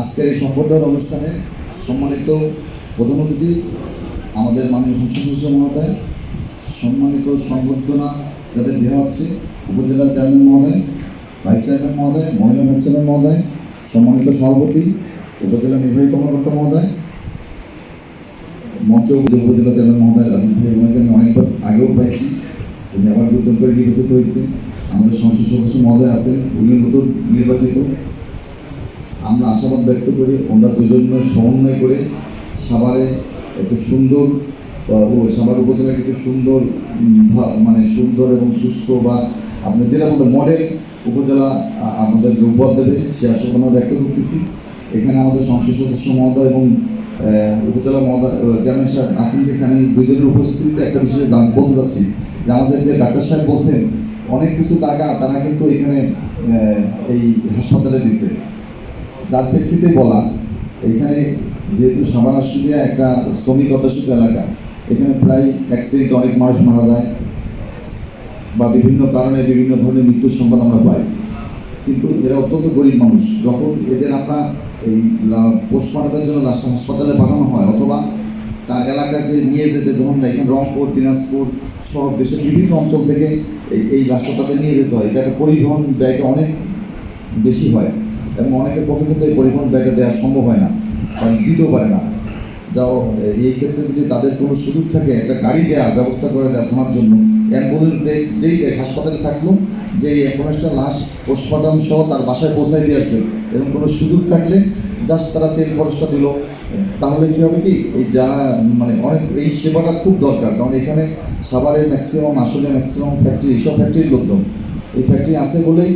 আজকের এই সম্বর্ধনা অনুষ্ঠানে সম্মানিত প্রধান অতিথি, আমাদের মাননীয় সংসদ মহোদয়, সম্মানিত সংবর্ধনা যাদের দেওয়া হচ্ছে, উপজেলা চেয়ারম্যান মহোদয়, ভাইস চেয়ারম্যান মহোদয়, মহিলা ভাইস চেয়ারম্যান মহোদয়, সম্মানিত সভাপতি, উপজেলা নির্বাহী কর্মকর্তা মহোদয়, মঞ্চ উপজেলা চেয়ারম্যান মহোদয়, রাজীব ভাই ওনাকে আমি অনেকবার আগেও পাইছি। উনি আবার নতুন করে নির্বাচিত হয়েছে। আমাদের সংসদ সদস্য মহোদয় আছেন, উনি নতুন নির্বাচিত। আমরা আশাবাদ ব্যক্ত করি, আমরা দুজন সমন্বয় করে সাভারে একটু সুন্দর সাভার উপজেলাকে একটু সুন্দর মানে সুন্দর এবং সুস্থ বা আপনি যেটা বলতে মডেল উপজেলা আমাদেরকে উপহার দেবে, সে আশা আমরা ব্যক্ত করতেছি। এখানে আমাদের সংসদ সদস্য মহোদয় এবং উপজেলা মহোদয় চেয়ারম্যান সাহেব আসেন এখানে দুজনের উপস্থিতিতে একটা বিশেষ গান বলতে চাচ্ছি যে আমাদের যে ডাক্তার সাহেব বলছেন, অনেক কিছু টাকা তারা কিন্তু এখানে এই হাসপাতালে দিছে। যার প্রেক্ষিতে বলা, এখানে যেহেতু সাবানাশুলিয়া একটা শ্রমিক অধ্যুষিত এলাকা, এখানে প্রায় অ্যাক্সিডেন্ট অনেক মানুষ মারা যায় বা বিভিন্ন কারণে বিভিন্ন ধরনের মৃত্যুর সংবাদ আমরা পাই। কিন্তু এরা অত্যন্ত গরিব মানুষ। যখন এদের আমরা এই পোস্টমর্টমের জন্য লাস্ট হাসপাতালে পাঠানো হয় অথবা তার এলাকায় যে নিয়ে যেতে, যখন এখানে রংপুর, দিনাজপুর সহ দেশের বিভিন্ন অঞ্চল থেকে এই এই লাশটা তাদের নিয়ে যেতে হয়। এটা একটা পরিবহন ব্যয়টা অনেক বেশি হয়। এবং অনেকের পক্ষে কিন্তু এই পরিবহন ব্যাগে দেওয়া সম্ভব হয় না, কারণ দিতেও পারে না। যাও এই ক্ষেত্রে যদি তাদের কোনো সুযোগ থাকে, একটা গাড়ি দেওয়ার ব্যবস্থা করে দেওয়া থানার জন্য অ্যাম্বুলেন্স দেখ যেই দেখ হাসপাতালে থাকল যে এই অ্যাম্বুলেন্সটা লাশ পোস্টমর্টম সহ তার বাসায় পৌঁছায় দিয়ে আসবে, এরকম কোনো সুযোগ থাকলে জাস্ট তারা তেল খরচটা দিল। তাহলে কী হবে কি, এই যারা মানে অনেক, এই সেবাটা খুব দরকার, কারণ এখানে সাভারের ম্যাক্সিমাম আসলে ম্যাক্সিমাম ফ্যাক্টরি এইসব ফ্যাক্টরির লোকজন। এই ফ্যাক্টরি আছে বলেই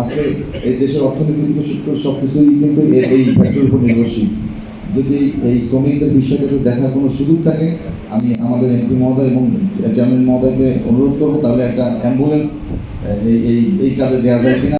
আজকে এই দেশের অর্থনীতি থেকে শুরু করে সব কিছুই কিন্তু এই ফ্যাক্টরির উপর নির্ভরশীল। যদি এই শ্রমিকদের বিষয়টা দেখার কোনো সুযোগ থাকে, আমি আমাদের এমপি মহোদয় এবং চেয়ারম্যান মহোদয়কে অনুরোধ করব, তাহলে একটা অ্যাম্বুলেন্স এই এই কাজে দেওয়া যায় কিনা।